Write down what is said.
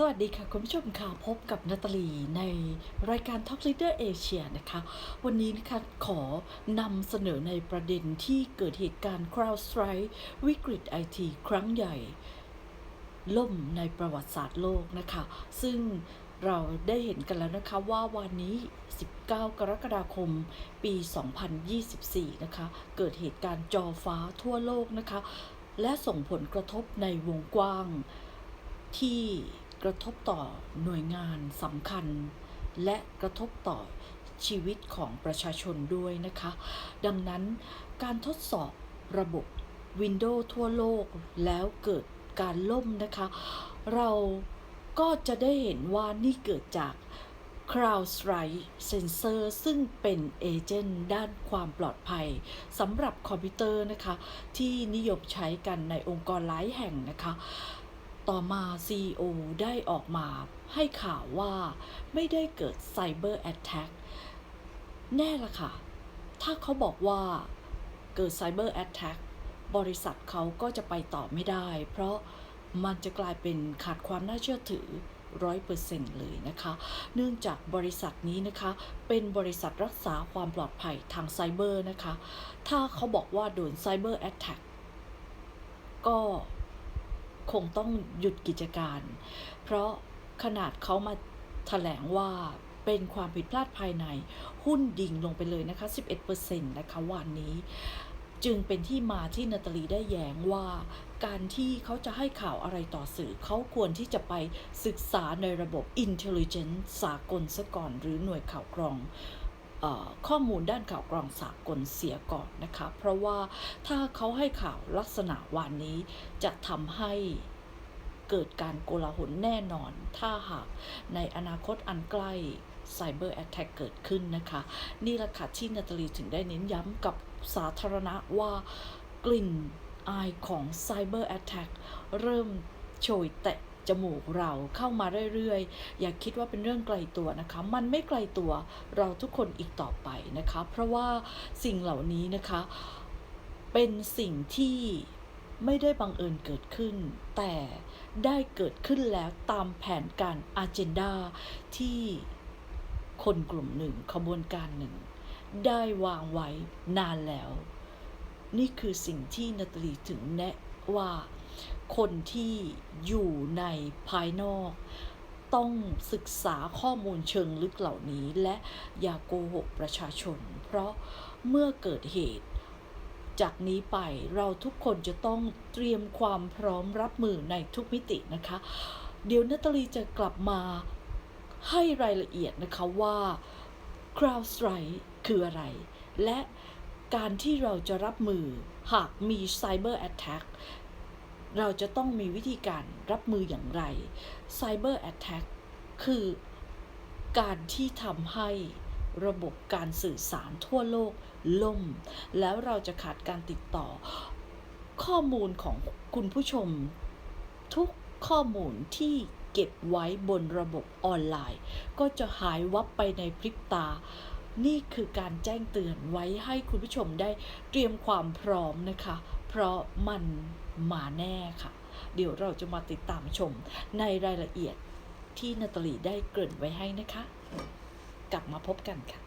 สวัสดีค่ะ คุณผู้ชมค่ะพบกับนาตาลีในรายการ Talk Leader Asia นะคะ วันนี้นะคะขอนำเสนอในประเด็นที่เกิดเหตุการณ์ CrowdStrike วิกฤตไอทีครั้งใหญ่ ล่มในประวัติศาสตร์โลกนะคะ ซึ่งเราได้เห็นกันแล้วนะคะว่าวันนี้ 19 กรกฎาคม ปี 2024 นะคะ เกิดเหตุการณ์จอฟ้าทั่วโลกนะคะ และส่งผลกระทบในวงกว้างที่ กระทบต่อหน่วยงานสำคัญ และกระทบต่อชีวิตของประชาชนด้วยนะคะ ดังนั้นการทดสอบระบบ Windows ทั่วโลกแล้วเกิดการล่มนะคะ เราก็จะได้เห็นว่านี่เกิดจาก CrowdStrike Sensor ซึ่งเป็นเอเจนต์ด้านความปลอดภัยสำหรับคอมพิวเตอร์นะคะ ที่นิยมใช้กันในองค์กรหลายแห่งนะคะ ต่อมา CEO ได้ออกมาให้ข่าวว่าไม่ได้เกิด Cyber Attack แน่ละค่ะ ถ้าเขาบอกว่าเกิด Cyber Attack บริษัทเขาก็จะไปต่อไม่ได้ เพราะมันจะกลายเป็นขาดความน่าเชื่อถือร้อยเปอร์เซ็นต์เลยนะคะ เนื่องจากบริษัทนี้นะคะ เป็นบริษัทรักษาความปลอดภัยทางไซเบอร์นะคะ ถ้าเขาบอกว่าโดน Cyber Attack ก็ คงต้องหยุดกิจการ เพราะขนาดเขามาแถลงว่าเป็นความผิดพลาดภายใน หุ้นดิ่งลงไปเลยนะคะ 11%นะคะวันนี้ จึงเป็นที่มาที่นาตาลีได้แย้งว่า การที่เขาจะให้ข่าวอะไรต่อสื่อ เขาควรที่จะไปศึกษาในระบบ Intelligence สากลซะก่อนหรือหน่วยข่าวกรอง ข้อมูลด้านข่าวกรองสากลเสียก่อนนะคะ เพราะว่าถ้าเขาให้ข่าวลักษณะวันนี้จะทำให้เกิดการโกลาหลแน่นอน ถ้าหากในอนาคตอันใกล้ไซเบอร์แอ t แทกเกิดขึ้นนะคะ นี่แหละค่ะที่นาตาลีถึงได้เน้นย้ำกับสาธารณะว่ากลิ่นอายของไซเบอร์แอ t แทกเริ่มโชยแตะ จมูกเราเข้ามาเรื่อยๆ อย่าคิดว่าเป็นเรื่องไกลตัวนะคะ มันไม่ไกลตัวเราทุกคนอีกต่อไปนะคะ เพราะว่าสิ่งเหล่านี้นะคะ เป็นสิ่งที่ไม่ได้บังเอิญเกิดขึ้น แต่ได้เกิดขึ้นแล้วตามแผนการอาเจนดาที่คนกลุ่มหนึ่งขบวนการหนึ่ง ได้วางไว้นานแล้ว นี่คือสิ่งที่นาตาลีถึงแนะว่า คนที่อยู่ในภายนอก ต้องศึกษาข้อมูลเชิงลึกเหล่านี้ และอย่าโกหกประชาชน เพราะเมื่อเกิดเหตุจากนี้ไปเราทุกคนจะต้องเตรียมความพร้อมรับมือในทุกมิตินะคะ เดี๋ยวนาตาลีจะกลับมาให้รายละเอียดนะคะว่า CrowdStrike คืออะไร และการที่เราจะรับมือหากมี Cyber Attack เราจะต้องมีวิธีการรับมืออย่างไร Cyber Attack คือการที่ทำให้ระบบการสื่อสารทั่วโลกล่ม แล้วเราจะขาดการติดต่อ ข้อมูลของคุณผู้ชม ทุกข้อมูลที่เก็บไว้บนระบบออนไลน์ ก็จะหายวับไปในพริบตา นี่คือการแจ้งเตือนไว้ให้คุณผู้ชมได้เตรียมความพร้อมนะคะ เพราะมัน มาแน่ค่ะ เดี๋ยวเราจะมาติดตามชมในรายละเอียดที่นาตาลีได้เกริ่นไว้ให้นะคะ กลับมาพบกันค่ะ